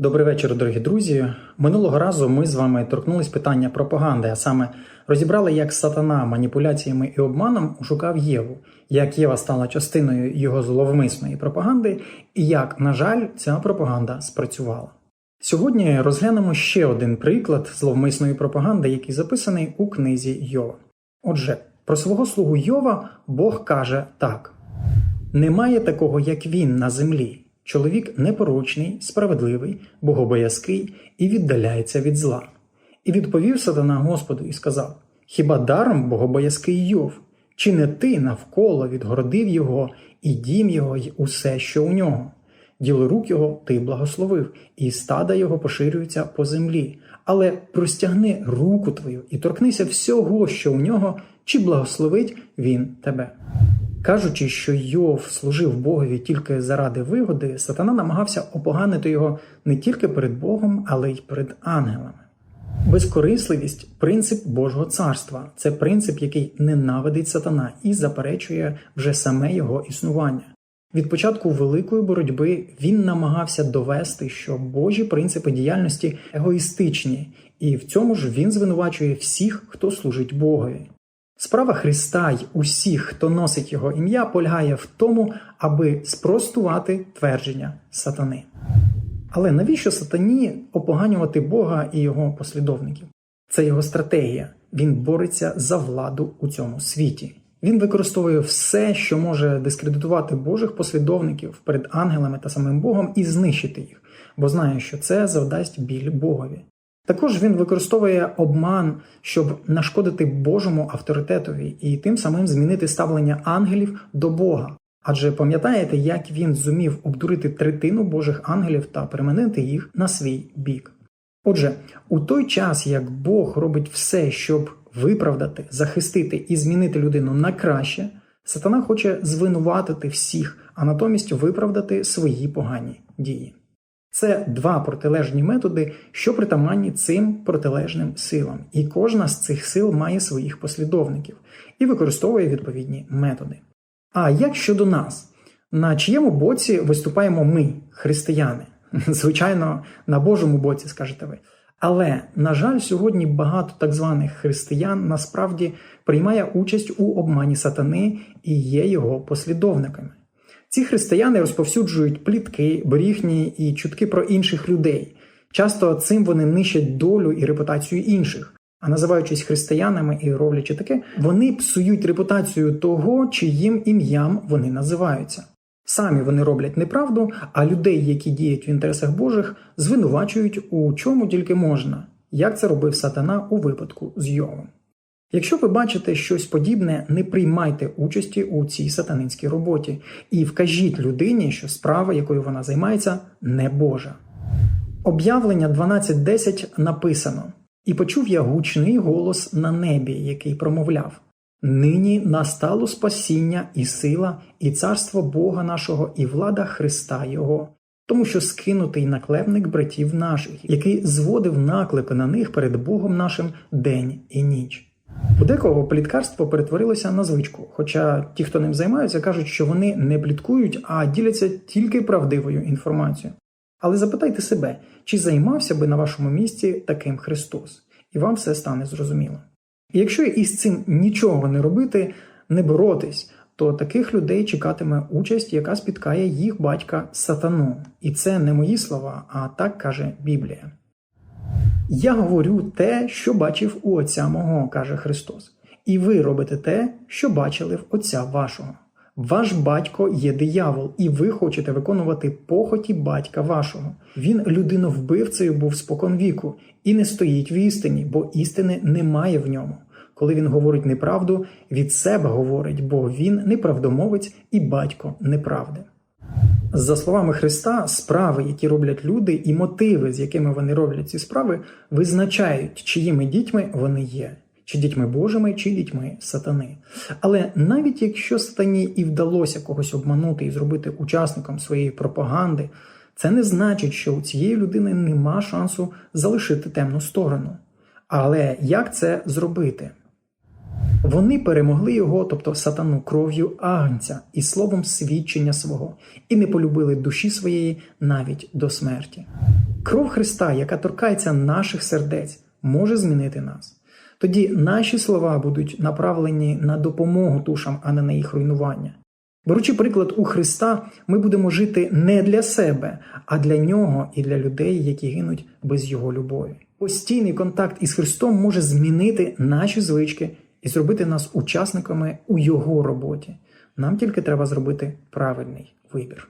Добрий вечір, дорогі друзі. Минулого разу ми з вами торкнулись питання пропаганди, а саме розібрали, як сатана маніпуляціями і обманом ушукав Єву, як Єва стала частиною його зловмисної пропаганди, і як, на жаль, ця пропаганда спрацювала. Сьогодні розглянемо ще один приклад зловмисної пропаганди, який записаний у книзі Йова. Отже, про свого слугу Йова Бог каже так: немає такого, як він на землі. Чоловік непорочний, справедливий, богобоязкий і віддаляється від зла. І відповів сатана Господу і сказав: Хіба даром богобоязкий Йов? Чи не ти навколо відгородив його і дім його, й усе, що у нього? Діло рук його ти благословив, і стада його поширюються по землі. Але простягни руку твою і торкнися всього, що у нього, чи благословить він тебе. Кажучи, що Йов служив Богові тільки заради вигоди, сатана намагався опоганити його не тільки перед Богом, але й перед ангелами. Безкорисливість принцип Божого царства це принцип, який ненавидить сатана і заперечує вже саме його існування. Від початку великої боротьби він намагався довести, що Божі принципи діяльності егоїстичні, і в цьому ж він звинувачує всіх, хто служить Богові. Справа Христа й усіх, хто носить його ім'я, полягає в тому, аби спростувати твердження сатани. Але навіщо сатані опоганювати Бога і його послідовників? Це його стратегія. Він бореться за владу у цьому світі. Він використовує все, що може дискредитувати Божих послідовників перед ангелами та самим Богом, і знищити їх, бо знає, що це завдасть біль Богові. Також він використовує обман, щоб нашкодити Божому авторитетові і тим самим змінити ставлення ангелів до Бога. Адже пам'ятаєте, як він зумів обдурити третину Божих ангелів та переманити їх на свій бік. Отже, у той час, як Бог робить все, щоб виправдати, захистити і змінити людину на краще, сатана хоче звинуватити всіх, а натомість виправдати свої погані дії. Це два протилежні методи, що притаманні цим протилежним силам, і кожна з цих сил має своїх послідовників і використовує відповідні методи. А як щодо нас, на чиєму боці виступаємо ми, християни? Звичайно, на Божому боці, скажете ви. Але, на жаль, сьогодні багато так званих християн насправді приймає участь у обмані сатани і є його послідовниками. Ці християни розповсюджують плітки, брехні і чутки про інших людей. Часто цим вони нищать долю і репутацію інших. А називаючись християнами і роблячи таке, вони псують репутацію того, чиїм ім'ям вони називаються. Самі вони роблять неправду, а людей, які діють в інтересах Божих, звинувачують у чому тільки можна, як це робив сатана у випадку з Йовом. Якщо ви бачите щось подібне, не приймайте участі у цій сатанинській роботі і вкажіть людині, що справа, якою вона займається, не Божа. Об'явлення 12.10 написано: І почув я гучний голос на небі, який промовляв: Нині настало спасіння і сила, і царство Бога нашого, і влада Христа Його. Тому що скинутий наклепник братів наших, який зводив наклепи на них перед Богом нашим день і ніч. У декого пліткарство перетворилося на звичку, хоча ті, хто ним займаються, кажуть, що вони не пліткують, а діляться тільки правдивою інформацією. Але запитайте себе, чи займався би на вашому місці таким Христос, і вам все стане зрозуміло. І якщо із цим нічого не робити, не боротись, то таких людей чекатиме участь, яка спіткає їх батька сатану. І це не мої слова, а так каже Біблія. Я говорю те, що бачив у Отця мого, каже Христос, і ви робите те, що бачили в Отця вашого. Ваш батько є диявол, і ви хочете виконувати похоті батька вашого. Він людиновбивцею був споконвіку і не стоїть в істині, бо істини немає в ньому. Коли він говорить неправду, від себе говорить, бо він неправдомовець і батько неправди. За словами Христа, справи, які роблять люди, і мотиви, з якими вони роблять ці справи, визначають, чиїми дітьми вони є, чи дітьми Божими, чи дітьми сатани. Але навіть якщо сатані і вдалося когось обманути і зробити учасником своєї пропаганди, це не значить, що у цієї людини нема шансу залишити темну сторону. Але як це зробити? Вони перемогли його, тобто сатану, кров'ю агнця і словом свідчення свого, і не полюбили душі своєї навіть до смерті. Кров Христа, яка торкається наших сердець, може змінити нас. Тоді наші слова будуть направлені на допомогу душам, а не на їх руйнування. Беручи приклад у Христа, ми будемо жити не для себе, а для нього і для людей, які гинуть без його любові. Постійний контакт із Христом може змінити наші звички і зробити нас учасниками у його роботі. Нам тільки треба зробити правильний вибір.